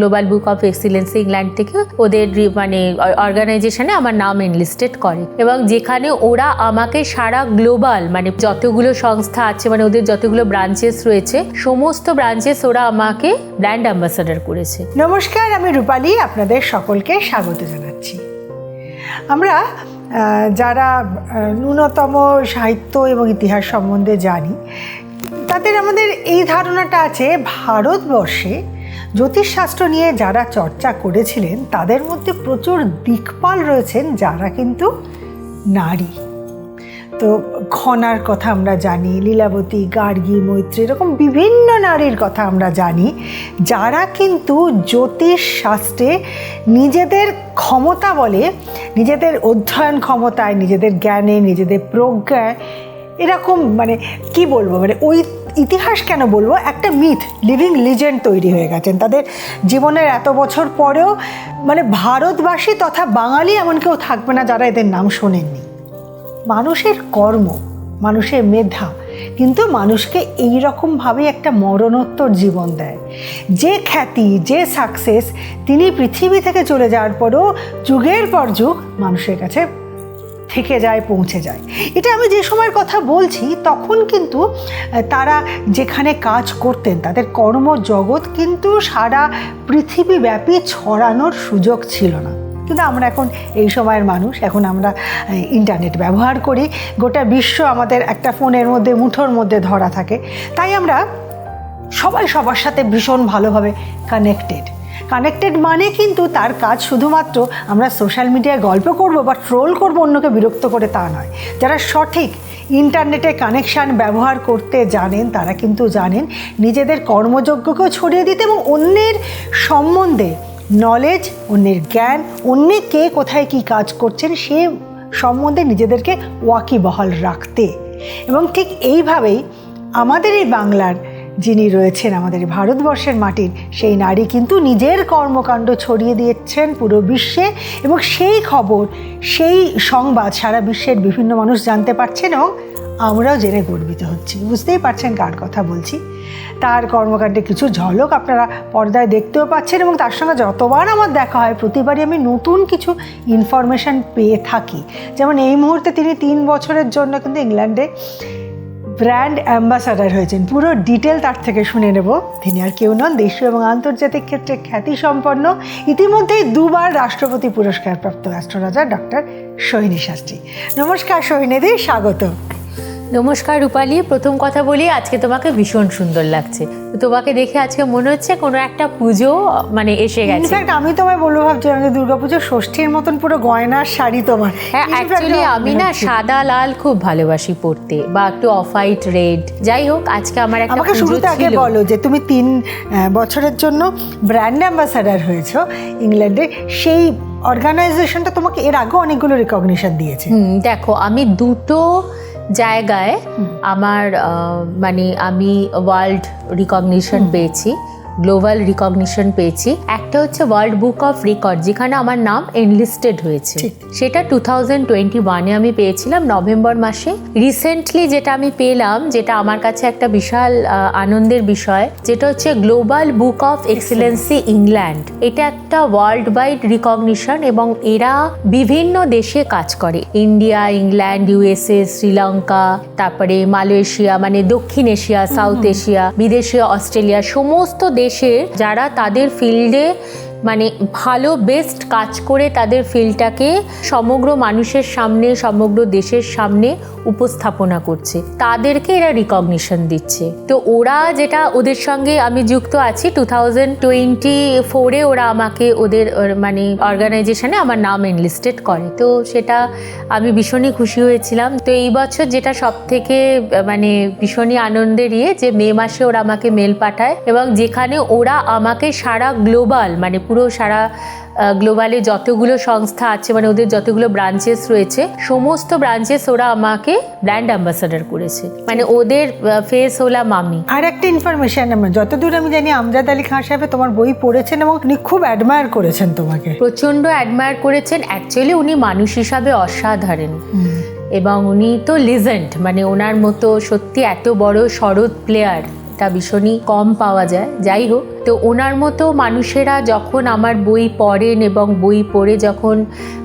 Global book of excellence England থেকে ওদের মানে অর্গানাইজেশনে আমার নাম এনলিস্টেড করে। এবং যেখানে ওরা আমাকে সারা গ্লোবাল মানে যতগুলো সংস্থা আছে মানে ওদের যতগুলো ব্রাঞ্চেস রয়েছে, সমস্ত ব্রাঞ্চেস ওরা আমাকে ব্র্যান্ড অ্যাম্বাসাডার করেছে। নমস্কার, আমি রূপালী, আপনাদের সকলকে স্বাগত জানাচ্ছি। আমরা যারা ন্যূনতম সাহিত্য এবং ইতিহাস সম্বন্ধে জানি, তাদের আমাদের এই ধারণাটা আছে, ভারতবর্ষে জ্যোতিষশাস্ত্র নিয়ে যারা চর্চা করেছিলেন, তাদের মধ্যে প্রচুর দিকপাল রয়েছেন, যারা কিন্তু নারী। তো ঘনার কথা আমরা জানি, লীলাবতী, গার্গী, মৈত্রী, এরকম বিভিন্ন নারীর কথা আমরা জানি, যারা কিন্তু জ্যোতিষ শাস্ত্রে নিজেদের ক্ষমতা বলে, নিজেদের অধ্যয়ন ক্ষমতায়, নিজেদের জ্ঞানে, নিজেদের প্রজ্ঞায় এরকম মানে কি বলব? মানে ওই ইতিহাস কেন বলব? একটা মিথ লিভিং লিজেন্ড তৈরি হয়ে গেছেন। তাদের জীবনের এত বছর পরেও মানে ভারতবাসী তথা বাঙালি এমন কেউ থাকবে না যারা এদের নাম শোনেননি। মানুষের কর্ম, মানুষের মেধা, কিন্তু মানুষকে এই রকমভাবে একটা মরণোত্তর জীবন দেয়। যে খ্যাতি, যে সাকসেস তিনি পৃথিবী থেকে চলে যাওয়ার পরও যুগের পর যুগ মানুষের কাছে থেকে যায়, পৌঁছে যায়। এটা আমি যে সময়ের কথা বলছি, তখন কিন্তু তারা যেখানে কাজ করতেন, তাদের কর্মজগৎ কিন্তু সারা পৃথিবীব্যাপী ছড়ানোর সুযোগ ছিল না। কিন্তু আমরা এখন এই সময়ের মানুষ, এখন আমরা ইন্টারনেট ব্যবহার করি, গোটা বিশ্ব আমাদের একটা ফোনের মধ্যে, মুঠোর মধ্যে ধরা থাকে। তাই আমরা সবাই সবার সাথে ভীষণ ভালোভাবে কানেক্টেড কানেক্টেড মানে কিন্তু তার কাজ শুধুমাত্র আমরা সোশ্যাল মিডিয়ায় গল্প করব বা ট্রোল করব অন্যকে বিরক্ত করে তা নয়। যারা সঠিক ইন্টারনেটে কানেকশান ব্যবহার করতে জানেন, তারা কিন্তু জানেন নিজেদের কর্মযোগ্যকেও ছড়িয়ে দিতে এবং অন্যের সম্বন্ধে নলেজ অন্যের জ্ঞান, অন্যে কে কোথায় কি কাজ করছেন, সে সম্বন্ধে নিজেদেরকে ওয়াকিবহাল রাখতে। এবং ঠিক এইভাবেই আমাদের এই বাংলার যিনি রয়েছেন আমাদের ভারতবর্ষের মাটির, সেই নারী কিন্তু নিজের কর্মকাণ্ড ছড়িয়ে দিয়েছেন পুরো বিশ্বে এবং সেই খবর, সেই সংবাদ সারা বিশ্বের বিভিন্ন মানুষ জানতে পারছেন এবং আমরাও জেনে গর্বিত হচ্ছি। বুঝতেই পারছেন কার কথা বলছি। তার কর্মকাণ্ডে কিছু ঝলক আপনারা পর্দায় দেখতেও পাচ্ছেন এবং তার সঙ্গে যতবার আমার দেখা হয়, প্রতিবারই আমি নতুন কিছু ইনফরমেশান পেয়ে থাকি। যেমন এই মুহূর্তে তিনি তিন বছরের জন্য কিন্তু ইংল্যান্ডে ব্র্যান্ড অ্যাম্বাসাডার হয়েছেন। পুরো ডিটেল তার থেকে শুনে নেব। তিনি আর কেউ নন, দেশীয় এবং আন্তর্জাতিক ক্ষেত্রে খ্যাতি সম্পন্ন ইতিমধ্যেই দুবার রাষ্ট্রপতি পুরস্কারপ্রাপ্ত অ্যাস্ট্রোলজার ডক্টর সোহিনী শাস্ত্রী। নমস্কার সোহিনীদি স্বাগত নমস্কার রূপালি প্রথম কথা বলি আজকে তোমাকে ভীষণ সুন্দর লাগছে। তোমাকে দেখে আজকে মনে হচ্ছে কোনো একটা পুজো মানে এসে গেছে। ইনফ্যাক্ট আমি তোমায় বলব ভাবছিলাম যে দুর্গাপুজো ষষ্ঠীর মতন পুরো গয়নার শাড়ি তোমার। হ্যাঁ অ্যাকচুয়ালি আমি না সাদা লাল খুব ভালোবাসি পরতে বা একটু অফ হোয়াইট রেড। যাই হোক আজকে আমার একটা আমাকে শুরুতে আগে বলো যে তুমি তিন বছরের জন্য ব্র্যান্ড অ্যাম্বাসাডার হয়েছো ইংল্যান্ডে। সেই অর্গানাইজেশনটা তোমাকে এর আগে অনেকগুলো রেকগনিশন দিয়েছে। হুম, দেখো আমি দুটো জায়গায় আমার মানে আমি ওয়ার্ল্ড রিকগনিশন পেয়েছি। গ্লোবাল রিকগনিশন পেয়েছি। একটা হচ্ছে ওয়ার্ল্ড বুক অফ রেকর্ড যেখানে আমার নাম এনলিস্টেড হয়েছে। সেটা টু থাউজেন্ড টোয়েন্টি ওয়ানে আমি পেয়েছিলাম নভেম্বর মাসে। রিসেন্টলি যেটা আমি পেলাম যেটা আমার কাছে একটা বিশাল আনন্দের বিষয় যেটা হচ্ছে global book of excellency England. এটা একটা ওয়ার্ল্ড ওয়াইড রিকগনিশন এবং এরা বিভিন্ন দেশে কাজ করে। ইন্ডিয়া ইংল্যান্ড ইউএসএ শ্রীলঙ্কা তারপরে মালয়েশিয়া মানে দক্ষিণ এশিয়া সাউথ এশিয়া বিদেশে অস্ট্রেলিয়া সমস্ত দেশের যারা তাদের ফিল্ডে মানে ভালো বেস্ট কাজ করে তাদের ফিল্ডটাকে সমগ্র মানুষের সামনে, সমগ্র দেশের সামনে উপস্থাপনা করছে। তাদেরকে এরা রিকগনিশন দিচ্ছে। তো ওরা যেটা ওদের সঙ্গে আমি যুক্ত আছি টু থাউজেন্ড টোয়েন্টি ফোরে ওরা আমাকে ওদের মানে অর্গানাইজেশনে আমার নাম এনলিস্টেড করে। তো সেটা আমি ভীষণই খুশি হয়েছিলাম। তো এই বছর যেটা সব থেকে মানে ভীষণই আনন্দের ইয়ে যে মে মাসে ওরা আমাকে মেল পাঠায় এবং যেখানে ওরা আমাকে সারা গ্লোবাল মানে পুরো সারা গ্লোবালে যতগুলো সংস্থা আছে মানে ওদের যতগুলো ব্রাঞ্চেস রয়েছে সমস্ত ব্রাঞ্চেস ওরা আমাকে ব্র্যান্ড অ্যাম্বাসাডার করেছে। মানে ওদের ফেস হলাম আমি। আর একটা ইনফরমেশন আমার যতদূর আমি জানি আমজাদ আলী খান সাহেব তোমার বই পড়েছেন এবং উনি খুব অ্যাডমায়ার করেছেন তোমাকে। প্রচণ্ড অ্যাডমায়ার করেছেন। অ্যাকচুয়ালি উনি মানুষ হিসাবে অসাধারণ। এবং উনি তো লিজেন্ড মানে ওনার মতো সত্যি এত বড় শরৎ প্লেয়ার এটা ভীষণই কম পাওয়া যায়। যাই হোক তো ওনার মতো মানুষেরা যখন আমার বই পড়েন এবং বই পড়ে যখন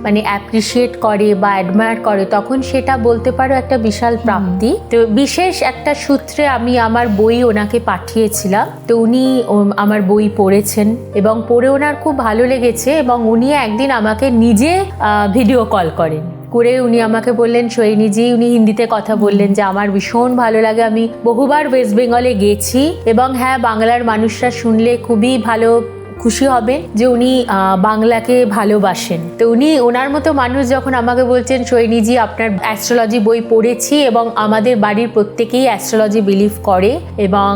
মানে অ্যাপ্রিসিয়েট করে বা অ্যাডমায়ার করে তখন সেটা বলতে পারো একটা বিশাল প্রাপ্তি। তো বিশেষ একটা সূত্রে আমি আমার বই ওনাকে পাঠিয়েছিলাম। তো উনি আমার বই পড়েছেন এবং পড়ে ওনার খুব ভালো লেগেছে এবং উনি একদিন আমাকে নিজে ভিডিও কল করেন। করে উনি আমাকে বললেন সৈনিজি উনি হিন্দিতে কথা বললেন যে আমার ভীষণ ভালো লাগে। আমি বহুবার ওয়েস্ট বেঙ্গলে গেছি এবং হ্যাঁ বাংলার মানুষরা শুনলে খুবই ভালো খুশি হবেন যে উনি বাংলাকে ভালোবাসেন। তো উনি ওনার মতো মানুষ যখন আমাকে বলছেন সৈনিজি আপনার অ্যাস্ট্রোলজি বই পড়েছি এবং আমাদের বাড়ির প্রত্যেকেই অ্যাস্ট্রোলজি বিলিভ করে এবং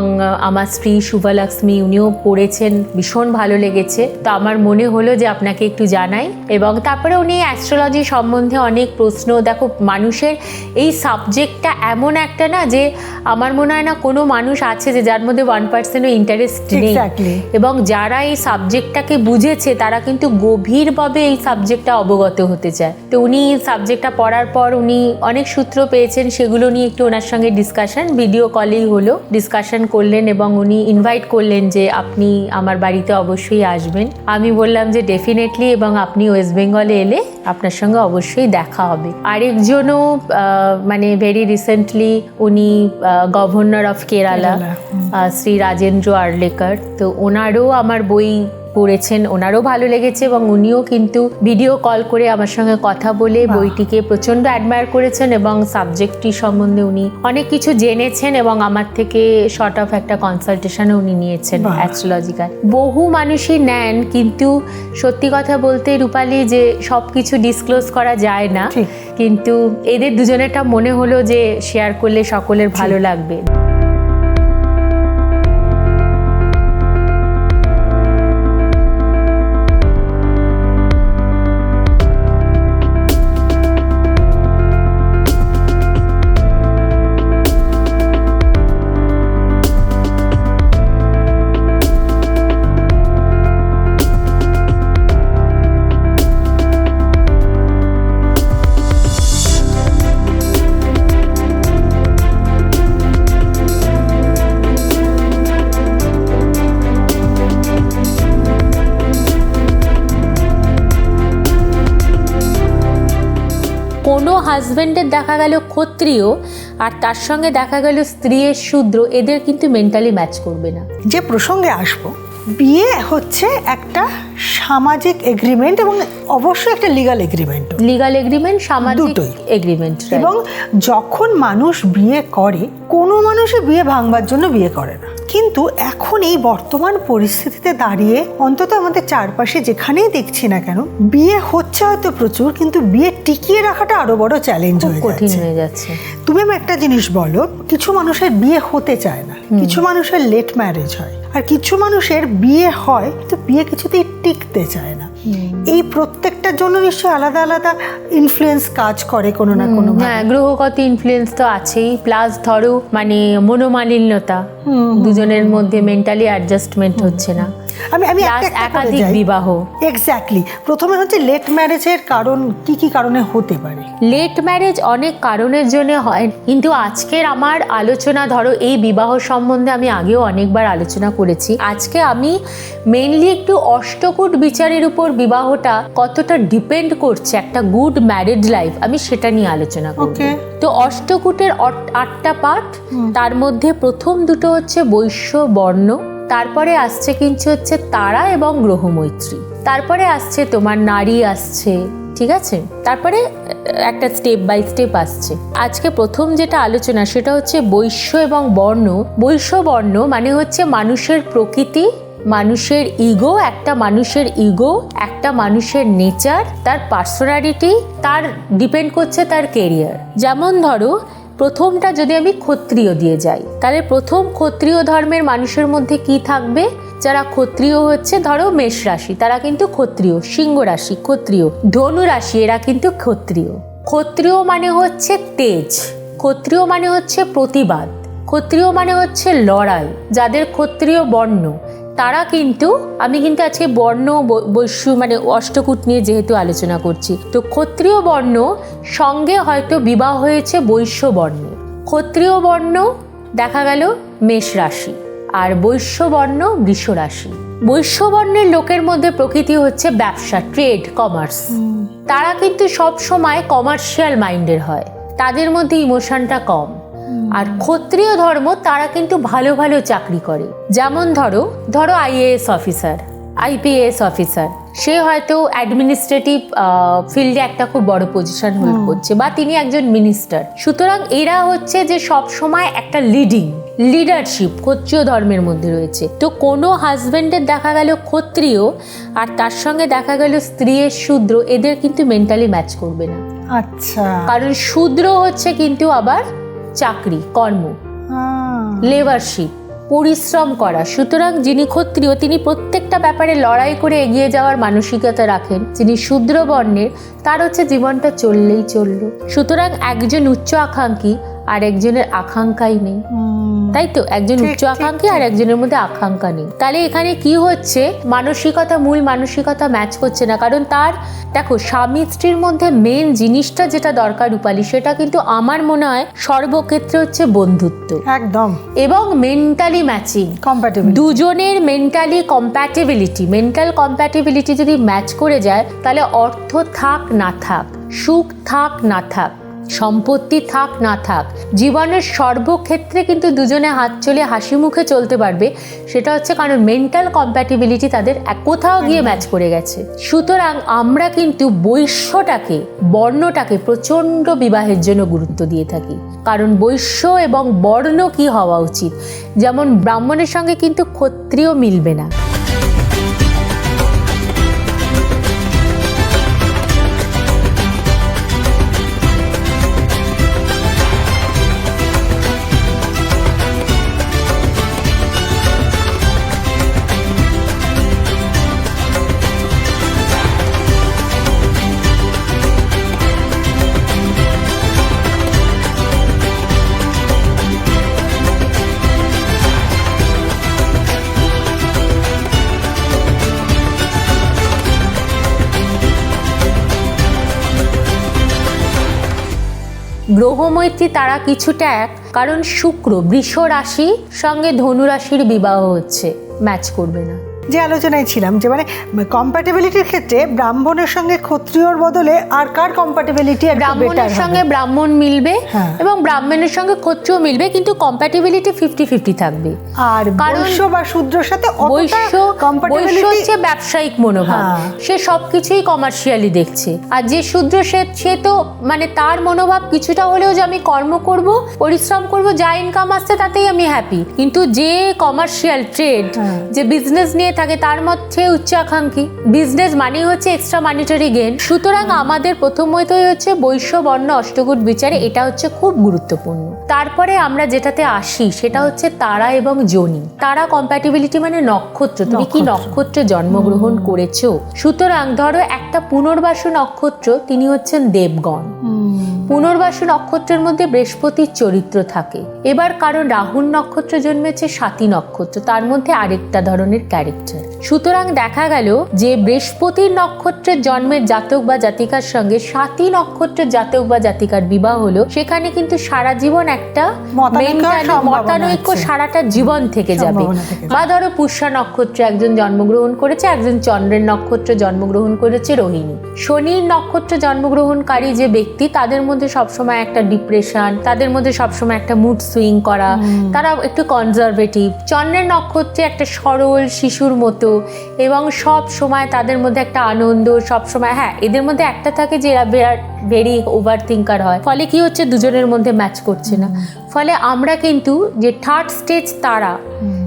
আমার স্ত্রী শুভলক্ষ্মী উনিও পড়েছেন ভীষণ ভালো লেগেছে। তো আমার মনে হলো যে আপনাকে একটু জানাই এবং তারপরে উনি অ্যাস্ট্রোলজি সম্বন্ধে অনেক প্রশ্ন। দেখো মানুষের এই সাবজেক্টটা এমন একটা না যে আমার মনে হয় না কোনো মানুষ আছে যে যার মধ্যে ওয়ান পার্সেন্টও ইন্টারেস্ট নেই। এবং যারা এই সাবজেক্টটাকে বুঝেছে তারা কিন্তু গভীরভাবে এই সাবজেক্টটা অবগত হতে চায়। তো উনি সাবজেক্টটা পড়ার পর উনি অনেক সূত্র পেয়েছেন সেগুলো নিয়ে একটু ওনার সঙ্গে ডিসকাশন ভিডিও কলেই হলো। ডিসকাশন করলেন এবং উনি ইনভাইট করলেন যে আপনি আমার বাড়িতে অবশ্যই আসবেন। আমি বললাম যে ডেফিনেটলি এবং আপনি ওয়েস্ট বেঙ্গলে এলে আপনার সঙ্গে অবশ্যই দেখা হবে। আরেকজনও মানে ভেরি রিসেন্টলি উনি গভর্নর অফ কেরালা কেরালা, শ্রী রাজেন্দ্র আর্লেকার। তো ওনারও আমার বই পড়েছেন ওনারও ভালো লেগেছে এবং উনিও কিন্তু ভিডিও কল করে আমার সঙ্গে কথা বলে বইটিকে প্রচণ্ড অ্যাডমায়ার করেছেন এবং সাবজেক্টটি সম্বন্ধে উনি অনেক কিছু জেনেছেন এবং আমার থেকে শর্ট অফ একটা কনসালটেশনও উনি নিয়েছেন। অ্যাস্ট্রোলজিক্যাল বহু মানুষই নেন কিন্তু সত্যি কথা বলতে রূপালি যে সব কিছু ডিসক্লোজ করা যায় না কিন্তু এদের দুজনেরটা মনে হলো যে শেয়ার করলে সকলের ভালো লাগবে। কোনো হাজবেন্ডের দেখা গেল ক্ষত্রিয় আর তার সঙ্গে দেখা গেল স্ত্রীর শূদ্র, এদের কিন্তু মেন্টালি ম্যাচ করবে না। যে প্রসঙ্গে আসব বিয়ে হচ্ছে একটা সামাজিক এগ্রিমেন্ট এবং অবশ্যই একটা লিগাল এগ্রিমেন্ট লিগাল এগ্রিমেন্ট সামাজিক দুটোই। এগ্রিমেন্ট এবং যখন মানুষ বিয়ে করে কোনো মানুষই বিয়ে ভাঙবার জন্য বিয়ে করে না। কিন্তু এখন এই বর্তমান পরিস্থিতিতে দাঁড়িয়ে অন্তত আমাদের চারপাশে যেখানেই দেখছি না কেন বিয়ে হচ্ছে হয়তো প্রচুর কিন্তু বিয়ে টিকিয়ে রাখাটা আরও বড় চ্যালেঞ্জ হয়ে কঠিন হয়ে যাচ্ছে। তুমি একটা জিনিস বলো কিছু মানুষের বিয়ে হতে চায় না। কিছু মানুষের লেট ম্যারেজ হয়। আর কিছু মানুষের বিয়ে হয় কিন্তু বিয়ে কিছুতেই টিকতে চায় না। এই প্রত্যেকটার জন্য নিশ্চয়ই আলাদা আলাদা ইনফ্লুয়েন্স কাজ করে কোনো না কোনো হ্যাঁ গ্রহগত ইনফ্লুয়েন্স তো আছেই। প্লাস ধরো মানে মনোমালিন্যতা। দুজনের মধ্যে মেন্টালি অ্যাডজাস্টমেন্ট হচ্ছে না। আমি আমি একাধিক বিবাহ। এক্স্যাক্টলি প্রথমে হচ্ছে লেট ম্যারেজের কারণ কি কি কারণে হতে পারে? লেট ম্যারেজ অনেক কারণের জন্য হয় কিন্তু আজকের আমার আলোচনা ধরো এই বিবাহ সম্বন্ধে আমি আগেও অনেকবার আলোচনা করেছি। আজকে আমি মেনলি একটু অষ্টকূট বিচারের উপর বিবাহটা কতটা ডিপেন্ড করছে একটা গুড ম্যারিড লাইফ আমি সেটা নিয়ে আলোচনা করব। তো অষ্টকূটের আটটা পাঠ তার মধ্যে প্রথম দুটো হচ্ছে বৈশ্য বর্ণ তারপরে আসছে কিন্তু হচ্ছে তারা এবং গ্রহমৈত্রী। তারপরে আসছে তোমার নারী আসছে, ঠিক আছে? তারপরে একটা স্টেপ বাই স্টেপ আসছে। আজকে প্রথম যেটা আলোচনা সেটা হচ্ছে বৈশ্য এবং বর্ণ। বৈশ্য, বর্ণ মানে হচ্ছে মানুষের প্রকৃতি, মানুষের ইগো একটা মানুষের ইগো একটা মানুষের নেচার তার পার্সোনালিটি তার ডিপেন্ড করছে তার কেরিয়ার যেমন ধরো প্রথমটা যদি আমি ক্ষত্রিয় দিয়ে যাই, তাহলে প্রথম ক্ষত্রিয় ধর্মের মানুষের মধ্যে কি থাকবে? যারা ক্ষত্রিয় হচ্ছে, ধরো মেষ রাশি, তারা কিন্তু ক্ষত্রিয়, সিংহ রাশি ক্ষত্রিয়, ধনু রাশি, এরা কিন্তু ক্ষত্রিয়। ক্ষত্রিয় মানে হচ্ছে তেজ, ক্ষত্রিয় মানে হচ্ছে প্রতিবাদ, ক্ষত্রিয় মানে হচ্ছে লড়াই, যাদের ক্ষত্রিয় বর্ণ তারা কিন্তু আমি কিন্তু আজকে বর্ণ বৈশ্য মানে অষ্টকূট নিয়ে যেহেতু আলোচনা করছি তো ক্ষত্রিয় বর্ণ সঙ্গে হয়তো বিবাহ হয়েছে বৈশ্য বর্ণ। ক্ষত্রিয় বর্ণ দেখা গেল মেষ রাশি আর বৈশ্য বর্ণ বৃষ রাশি। বৈশ্য বর্ণের লোকের মধ্যে প্রকৃতি হচ্ছে ব্যবসা ট্রেড কমার্স। তারা কিন্তু সব সময় কমার্শিয়াল মাইন্ডের হয় তাদের মধ্যে ইমোশনটা কম। আর ক্ষত্রিয় ধর্ম তারা কিন্তু ভালো ভালো চাকরি করে। যেমন ধরো ধরো আইএএস অফিসার আইপিএস অফিসার সে হয়তো অ্যাডমিনিস্ট্রেটিভ ফিল্ডে একটা খুব বড় পজিশন হোল্ড করছে বা তিনি একজন মিনিস্টার সুতরাং এরা হচ্ছে যে সব সময় একটা লিডিং লিডারশিপ ক্ষত্রিয় ধর্মের মধ্যে রয়েছে। তো কোনো হাজব্যান্ডের দেখা গেল ক্ষত্রিয় আর তার সঙ্গে দেখা গেল স্ত্রীর শূদ্র এদের কিন্তু মেন্টালি ম্যাচ করবে না। আচ্ছা। কারণ শূদ্র হচ্ছে কিন্তু আবার চাকরি কর্ম। লেবারশিপ পরিশ্রম করা। সুতরাং যিনি ক্ষত্রিয় তিনি প্রত্যেকটা ব্যাপারে লড়াই করে এগিয়ে যাওয়ার মানসিকতা রাখেন। যিনি শূদ্র বর্ণের তার হচ্ছে জীবনটা চললেই চলল। সুতরাং একজন উচ্চ আকাঙ্ক্ষী আর একজনের আকাঙ্ক্ষাই নেই। তাই তো? একজন উচ্চ আকাঙ্ক্ষী আর একজনের মধ্যে আকাঙ্ক্ষা নেই। তাহলে এখানে কি হচ্ছে? মানসিকতা মূল মানসিকতা ম্যাচ করছে না। কারণ তার দেখো স্বামী স্ত্রীর মধ্যে মেন জিনিসটা যেটা দরকার রূপালী সেটা কিন্তু আমার মনে হয় সর্বক্ষেত্রে হচ্ছে বন্ধুত্ব। একদম। এবং মেন্টালি ম্যাচিং কম্প্যাটেবল দুজনের মেন্টালি কম্প্যাটেবিলিটি মেন্টাল কম্প্যাটেবিলিটি যদি ম্যাচ করে যায় তাহলে অর্থ থাক না থাক সুখ থাক না থাক সম্পত্তি থাক, না থাক, জীবনের সর্বক্ষেত্রে কিন্তু দুজনে হাত চলে হাসি মুখে চলতে পারবে, সেটা হচ্ছে কারণ মেন্টাল কম্প্যাটিবিলিটি তাদের এক- কোথাও গিয়ে ম্যাচ করে গেছে। সুতরাং আমরা কিন্তু বৈশ্যটাকে, বর্ণটাকে প্রচণ্ড বিবাহের জন্য গুরুত্ব দিয়ে থাকি। কারণ বৈশ্য এবং বর্ণ কি হওয়া উচিত? যেমন ব্রাহ্মণের সঙ্গে কিন্তু ক্ষত্রিয় মিলবে না। গ্রহমৈত্রী তারা কিছুটা এক, কারণ শুক্র বৃষ রাশি সঙ্গে ধনু রাশির বিবাহ হচ্ছে ম্যাচ করবে না। যে আলোচনায় ছিলাম যে মানে কম্প্যাটেবিলিটির ক্ষেত্রে ব্রাহ্মণের সঙ্গে ক্ষত্রিয়র বদলে আর কার কম্প্যাটেবিলিটি ব্রাহ্মণের সঙ্গে ব্রাহ্মণ মিলবে হ্যাঁ। এবং ব্রাহ্মণের সঙ্গে ক্ষত্রিয় মিলবে কিন্তু কম্প্যাটিবিলিটি ফিফটি ফিফটি থাকবে আর বৈশ্য বা শূদ্রের সাথে বৈশ্য বৈশ্য হচ্ছে ব্যবসায়িক মনোভাব হ্যাঁ। সে সব কিছুই কমার্শিয়ালি দেখছে আর যে শূদ্র সে সে তো মানে তার মনোভাব কিছুটা হলেও যে আমি কর্ম করব পরিশ্রম করব যা ইনকাম আসছে তাতেই আমি হ্যাপি কিন্তু যে কমার্শিয়াল ট্রেড হ্যাঁ। যে বিজনেস নিয়ে থাকে তার মধ্যে উচ্চাকাঙ্ক্ষী। বিজনেস মানেই হচ্ছে এক্সট্রা মানিটারি গেন সুতরাং আমাদের প্রথমতই হচ্ছে বৈশ্য বর্ণ অষ্টগুট বিচারে এটা হচ্ছে খুব গুরুত্বপূর্ণ। তারপরে আমরা যেটাতে আসি সেটা হচ্ছে তারা এবং জনি। তারা কম্প্যাটিবিলিটি মানে নক্ষত্র। তুমি কি নক্ষত্রে। জন্মগ্রহণ করেছ? সুতরাং ধরো একটা পুনর্বাসু নক্ষত্র তিনি হচ্ছেন দেবগণ। পুনর্বাসু নক্ষত্রের মধ্যে বৃহস্পতির চরিত্র থাকে এবার কারণ রাহুল নক্ষত্র জন্মেছে সাতী নক্ষত্র তার মধ্যে আরেকটা ধরনের ক্যারেক্টার সুতরাং দেখা গেল যে বৃহস্পতির নক্ষত্রের জন্মের জাতক বা জাতিকার সঙ্গে সাতী নক্ষত্রের জাতক বা জাতিকার বিবাহ হলো সেখানে কিন্তু সারা জীবন একটা মতানৈক্য। সারাটা জীবন থেকে যাবে সম্ভাবনা থেকে যাবে। বা ধরো পুষ্যা নক্ষত্রে একজন জন্মগ্রহণ করেছে একজন চন্দ্রের নক্ষত্রে জন্মগ্রহণ করেছে রোহিণী শনির নক্ষত্রে জন্মগ্রহণকারী যে ব্যক্তি তাদের মধ্যে সবসময় একটা ডিপ্রেশন তাদের মধ্যে সবসময় একটা মুড সুইং করা তারা একটু কনজারভেটিভ চন্দ্রের নক্ষত্রে একটা সরল শিশুর মতো এবং সব সময় তাদের মধ্যে একটা আনন্দ সব সময় হ্যাঁ এদের মধ্যে একটা থাকে যে এরা ভেরি ওভার থিঙ্কার হয়। ফলে কি হচ্ছে? দুজনের মধ্যে ম্যাচ করছে না। ফলে আমরা কিন্তু যে থার্ড স্টেজ তারা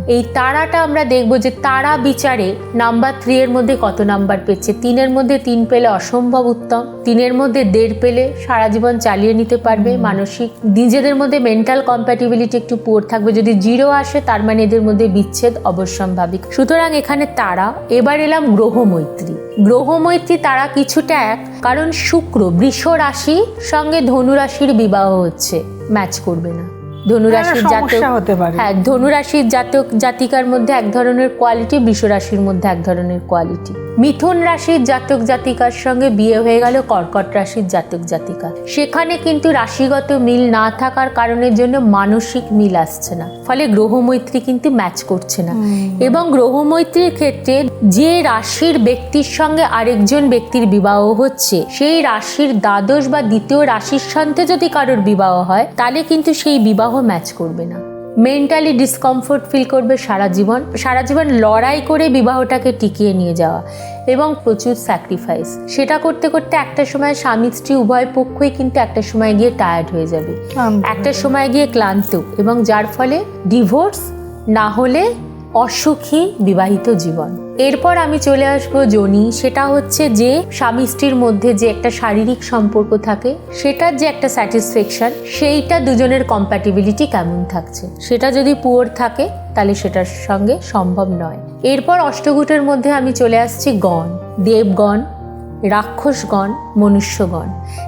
এই তারাটা আমরা দেখব যে তারা বিচারে নাম্বার থ্রি এর মধ্যে কত নাম্বার পেয়েছে? তিনের মধ্যে তিন পেলে অসম্ভব উত্তম তিনের মধ্যে দেড় পেলে সারা জীবন চালিয়ে নিতে পারবে মানসিক নিজেদের মধ্যে মেন্টাল কম্প্যাটিবিলিটি একটু পুয়ার থাকবে যদি জিরো আসে তার মানে এদের মধ্যে বিচ্ছেদ অবশ্যম্ভাবিক সুতরাং এখানে তারা এবার এলাম গ্রহ মৈত্রী গ্রহ মৈত্রী তারা কিছুটা এক কারণ শুক্র বৃষ রাশি সঙ্গে ধনু রাশির বিবাহ হচ্ছে ম্যাচ করবে না। ধনু রাশির জাতক হতে পারে। হ্যাঁ ধনুরাশির জাতক জাতিকার মধ্যে এক ধরনের কোয়ালিটি বৃষ রাশির মধ্যে এক ধরনের কোয়ালিটি মিথুন রাশির জাতক জাতিকার সঙ্গে বিয়ে হয়ে গেল কর্কট রাশির জাতক জাতিকা। সেখানে কিন্তু রাশিগত মিল না থাকার কারণের জন্য মানসিক মিল আসছে না। ফলে গ্রহমৈত্রী কিন্তু ম্যাচ করছে না। এবং গ্রহমৈত্রীর ক্ষেত্রে যে রাশির ব্যক্তির সঙ্গে আরেকজন ব্যক্তির বিবাহ হচ্ছে সেই রাশির দ্বাদশ বা দ্বিতীয় রাশির সাথে যদি কারোর বিবাহ হয় তাহলে কিন্তু সেই বিবাহ ম্যাচ করবে না। মেন্টালি ডিসকমফোর্ট ফিল করবে সারা জীবন। সারা জীবন লড়াই করে বিবাহটাকে টিকিয়ে নিয়ে যাওয়া এবং প্রচুর স্যাক্রিফাইস সেটা করতে করতে একটা সময় স্বামী স্ত্রী উভয় পক্ষই কিন্তু একটা সময় গিয়ে টায়ার্ড হয়ে যাবে। একটা সময় গিয়ে ক্লান্ত এবং যার ফলে ডিভোর্স না হলে অসুখী বিবাহিত জীবন। এরপর আমি চলে আসব জনি। সেটা হচ্ছে যে স্বামী স্ত্রীর মধ্যে যে একটা শারীরিক সম্পর্ক থাকে, সেটার যে একটা স্যাটিসফ্যাকশন সেইটা দুজনের কম্প্যাটিবিলিটি কেমন থাকছে? সেটা যদি পুয়োর থাকে, তাহলে সেটার সঙ্গে সম্ভব নয়। এরপর অষ্টগুটের মধ্যে আমি চলে আসছি গণ। দেবগণ, রাক্ষসগণ, মনুষ্যগণ।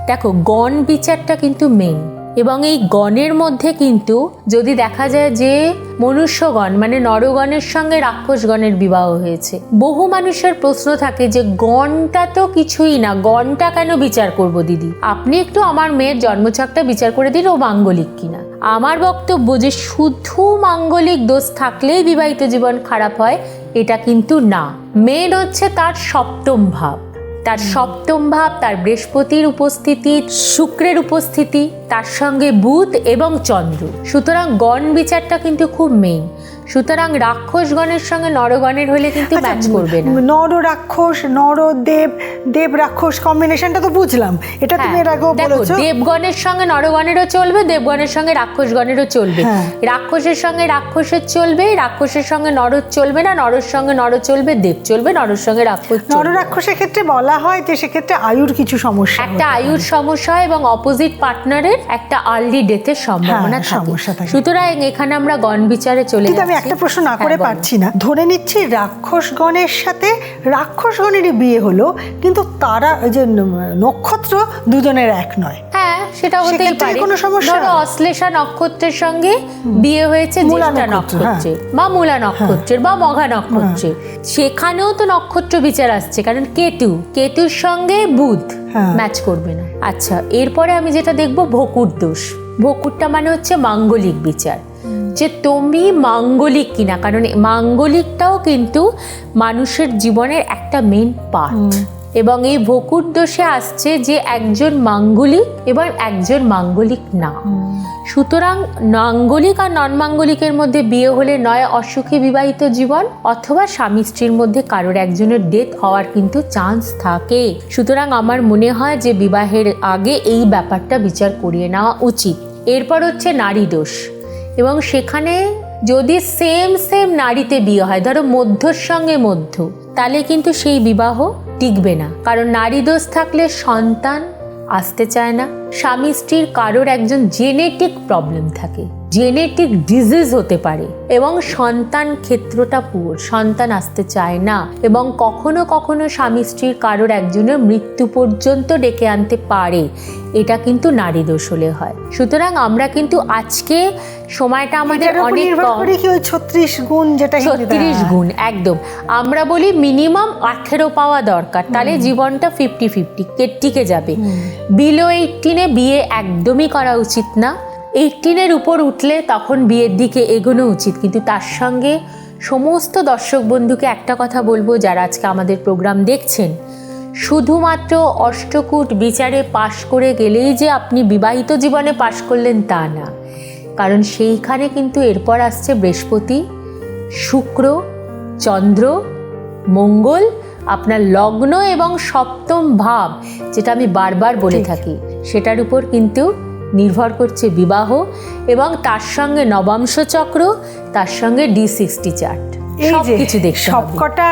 দেখো, গণ বিচারটা কিন্তু মেন এবং এই গণের মধ্যে কিন্তু যদি দেখা যায় যে মনুষ্যগণ মানে নরগণের সঙ্গে রাক্ষসগণের বিবাহ হয়েছে, বহু মানুষের প্রশ্ন থাকে যে গণটা তো কিছুই না, গণটা কেন বিচার করব দিদি? আপনি একটু আমার মেয়ের জন্মছকটা বিচার করে দিন, ও মাঙ্গলিক কিনা? আমার বক্তব্য যে শুধু মাঙ্গলিক দোষ থাকলেই বিবাহিত জীবন খারাপ হয়, এটা কিন্তু না। মেন হচ্ছে তার সপ্তম ভাব। তার সপ্তম ভাব, তার বৃহস্পতির উপস্থিতি, শুক্রের উপস্থিতি, তার সঙ্গে বুধ এবং চন্দ্র। সুতরাং গণ বিচারটা কিন্তু খুব মেইন সুতরাং রাক্ষসগণের সঙ্গে নরগণের হলে কিন্তু আচ্ছা, ম্যাচ করবে না নর রাক্ষস নর দেব দেব রাক্ষস কম্বিনেশনটা তো বুঝলাম এটা তুমি এর আগেও হ্যাঁ, বলেছ দেবগণের সঙ্গে নরগণেরও চলবে দেবগণের সঙ্গে রাক্ষসগণেরও চলবে হ্যাঁ। রাক্ষসের সঙ্গে রাক্ষসের চলবে রাক্ষসের সঙ্গে নরর চলবে না নরর সঙ্গে নর চলবে দেব চলবে নরর সঙ্গে রাক্ষস নর রাক্ষসের ক্ষেত্রে বলা হয় যে সেক্ষেত্রে আয়ুর কিছু সমস্যা একটা আয়ুর সমস্যা এবং অপোজিট পার্টনারের একটা আর্লি ডেথের সম্ভাবনা হ্যাঁ, সমস্যা থাকে। সুতরাং এখানে আমরা গণ বিচারে চলে যাচ্ছি। একটা প্রশ্ন না হ্যাঁ, করে পারছি না। ধরে নিচ্ছি রাক্ষসগণের সাথে রাক্ষসগণেরই বিয়ে হলো কিন্তু তারা যে নক্ষত্র দুজনের এক নয়। হ্যাঁ সেটা হতেই পারে। কোনো সমস্যা? অশ্লেষা নক্ষত্রের সঙ্গে বিয়ে হয়েছে জ্যেষ্ঠা হ্যাঁ। নক্ষত্রের বা মূলা নক্ষত্রের বা মঘা নক্ষত্রের সেখানেও তো নক্ষত্র বিচার আসছে কারণ কেতু কেতুর সঙ্গে বুধ হ্যাঁ। ম্যাচ করবে না। আচ্ছা এরপরে আমি যেটা দেখব ভকুর দোষ। ভকুরটা মানে হচ্ছে মাঙ্গলিক বিচার। যে তুমি মাঙ্গলিক কিনা কারণ মাঙ্গলিকটাও কিন্তু মানুষের জীবনের একটা মেন পার্ট এবং এই ভকুর দোষে আসছে যে একজন মাঙ্গলিক এবং একজন মাঙ্গলিক না। সুতরাং মাঙ্গলিক আর নন মাঙ্গলিকের মধ্যে বিয়ে হলে নয় অসুখী বিবাহিত জীবন অথবা স্বামী স্ত্রীর মধ্যে কারোর একজনের ডেথ হওয়ার কিন্তু চান্স থাকে। সুতরাং আমার মনে হয় যে বিবাহের আগে এই ব্যাপারটা বিচার করিয়ে নেওয়া উচিত। এরপর হচ্ছে নারী দোষ। এবং সেখানে যদি সেম সেম নারীতে বিয়ে হয়, ধরো মধ্যর সঙ্গে মধ্য, তাহলে কিন্তু সেই বিবাহ টিকবে না। কারণ নারী দোষ থাকলে সন্তান আসতে চায় না। স্বামী স্ত্রীর কারোর একজন জেনেটিক প্রবলেম থাকে। জেনেটিক ডিজিজ হতে পারে এবং সন্তান ক্ষেত্রটা পুর সন্তান আসতে চায় না এবং কখনো কখনো স্বামী স্ত্রীর কারোর একজনের মৃত্যু পর্যন্ত ডেকে আনতে পারে এটা কিন্তু নারী দোষ হলে হয়। সুতরাং আমরা কিন্তু আজকে সময়টা আমাদের অনেক ছত্রিশ গুণ যেটা ছত্রিশ গুণ একদম। আমরা বলি মিনিমাম আঠেরো পাওয়া দরকার তাহলে জীবনটা ফিফটি ফিফটি টিকে যাবে। বিলো এইটিনে বিয়ে একদমই করা উচিত না। এইটিনের উপর উঠলে তখন বিয়ের দিকে এগোনো উচিত। কিন্তু তার সঙ্গে সমস্ত দর্শক বন্ধুকে একটা কথা বলব যারা আজকে আমাদের প্রোগ্রাম দেখছেন। শুধুমাত্র অষ্টকূট বিচারে পাশ করে গেলেই যে আপনি বিবাহিত জীবনে পাশ করলেন তা না। কারণ সেইখানে কিন্তু এরপর আসছে বৃহস্পতি শুক্র চন্দ্র মঙ্গল আপনার লগ্ন এবং সপ্তম ভাব যেটা আমি বারবার বলে থাকি। সেটার উপর কিন্তু নির্ভর করছে বিবাহ এবং তার সঙ্গে নবাংশ চক্র তার সঙ্গে ডি সিক্সটি চার্ট এই সব যে কিছু দেখ সবকটা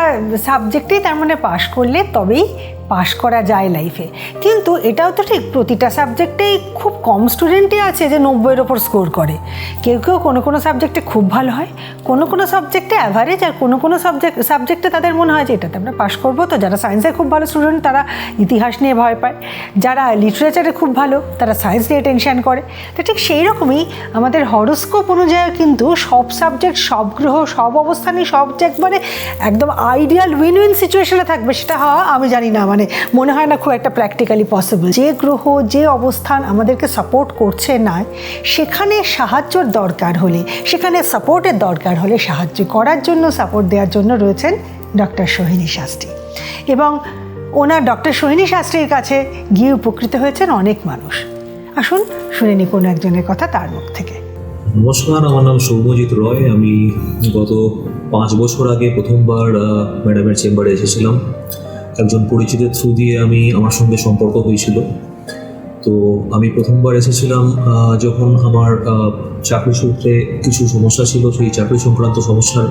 সাবজেক্টেই তার মানে পাশ করলে তবেই পাশ করা যায় লাইফে কিন্তু এটাও তো ঠিক, প্রতিটা সাবজেক্টেই খুব কম স্টুডেন্টই আছে যে নব্বইয়ের ওপর স্কোর করে। কেউ কেউ কোনো কোনো সাবজেক্টে খুব ভালো হয়, কোনো কোনো সাবজেক্টে অ্যাভারেজ আর কোনো কোনো সাবজেক্ট সাবজেক্টে তাদের মনে হয় যে এটাতে আমরা পাশ করব। তো যারা সায়েন্সে খুব ভালো স্টুডেন্ট তারা ইতিহাস নিয়ে ভয় পায়। যারা লিটারেচারে খুব ভালো, তারা সায়েন্স নিয়ে টেনশন করে। তো ঠিক সেই রকমই আমাদের হরোস্কোপ অনুযায়ী কিন্তু সব সাবজেক্ট সব গ্রহ, সব অবস্থানই সব একবারে একদম আইডিয়াল উইন উইন সিচুয়েশনে থাকবে। সেটা হওয়া আমি জানি না মানে মনে হয় না খুব একটা প্র্যাকটিক্যালি পসিবল যে গ্রহ, যে অবস্থান আমাদেরকে সাপোর্ট করছে না সেখানে সাহায্যর দরকার হলে, সেখানে সাপোর্টের দরকার হলে সাহায্য করার জন্য সাপোর্ট দেওয়ার জন্য রয়েছেন ডক্টর সোহিনী শাস্ত্রী। এবং ওনার ডক্টর সোহিনী শাস্ত্রীর কাছে গিয়ে উপকৃত হয়েছেন অনেক মানুষ। আসুন, শুনে নি কোনো একজনের কথা তার মুখ থেকে। নমস্কার, আমার নাম সৌম্যজিৎ রয়। আমি গত পাঁচ বছর আগে প্রথমবার ম্যাডামের চেম্বারে এসেছিলাম। একজন পরিচিতের থ্রু দিয়ে আমি আমার সঙ্গে সম্পর্ক হয়েছিল। তো আমি প্রথমবার এসেছিলাম যখন আমার চাকরি সূত্রে কিছু সমস্যা ছিল, সেই চাকরি সংক্রান্ত সমস্যার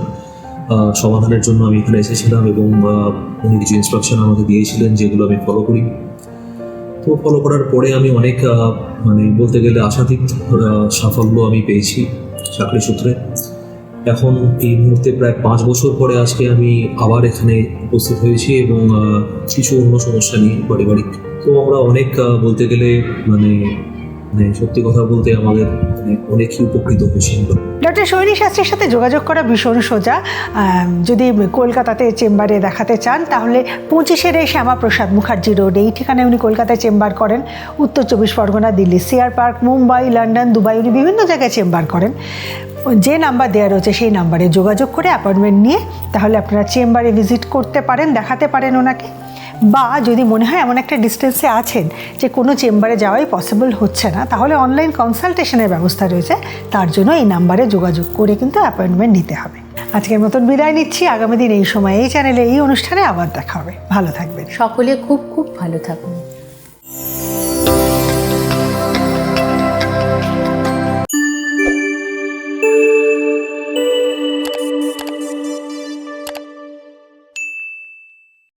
সমাধানের জন্য আমি এখানে এসেছিলাম এবং উনি কিছু ইনস্ট্রাকশন আমাকে দিয়েছিলেন যেগুলো আমি ফলো করি। তো ফলো করার পরে আমি অনেক মানে বলতে গেলে আশাতীত সাফল্য আমি পেয়েছি চাকরি সূত্রে। এখন এই মুহূর্তে প্রায় পাঁচ বছর পরে আজকে আমি আবার এখানে উপস্থিত হয়েছি এবং কিছু অন্য সমস্যা নিয়ে পারিবারিক। তো আমরা অনেক বলতে গেলে মানে মানে সত্যি কথা বলতে আমাদের মানে অনেকই উপকৃত ডক্টর সোহিনী শাস্ত্রীর সাথে যোগাযোগ করা ভীষণ সোজা। যদি কলকাতাতে চেম্বারে দেখাতে চান, তাহলে পঁচিশের এই শ্যামাপ্রসাদ মুখার্জি রোড, এই ঠিকানায় উনি কলকাতায় চেম্বার করেন। Uttar Chabbish Pargana, Delhi, CR park, Mumbai, London, Dubai, উনি বিভিন্ন জায়গায় চেম্বার করেন। যে নাম্বার দেওয়া রয়েছে, সেই নাম্বারে যোগাযোগ করে অ্যাপয়েন্টমেন্ট নিয়ে তাহলে আপনারা চেম্বারে ভিজিট করতে পারেন, দেখাতে পারেন ওনাকে। বা যদি মনে হয় এমন একটা ডিস্টেন্সে আছেন যে কোনো চেম্বারে যাওয়াই পসিবল হচ্ছে না, তাহলে অনলাইন কনসালটেশনের ব্যবস্থা রয়েছে। তার জন্য এই নাম্বারে যোগাযোগ করে কিন্তু অ্যাপয়েন্টমেন্ট নিতে হবে। আজকের মতন বিদায় নিচ্ছি। আগামী দিন এই সময় এই চ্যানেলে এই অনুষ্ঠানে আবার দেখা হবে। ভালো থাকবেন। সকলে খুব খুব ভালো থাকুন।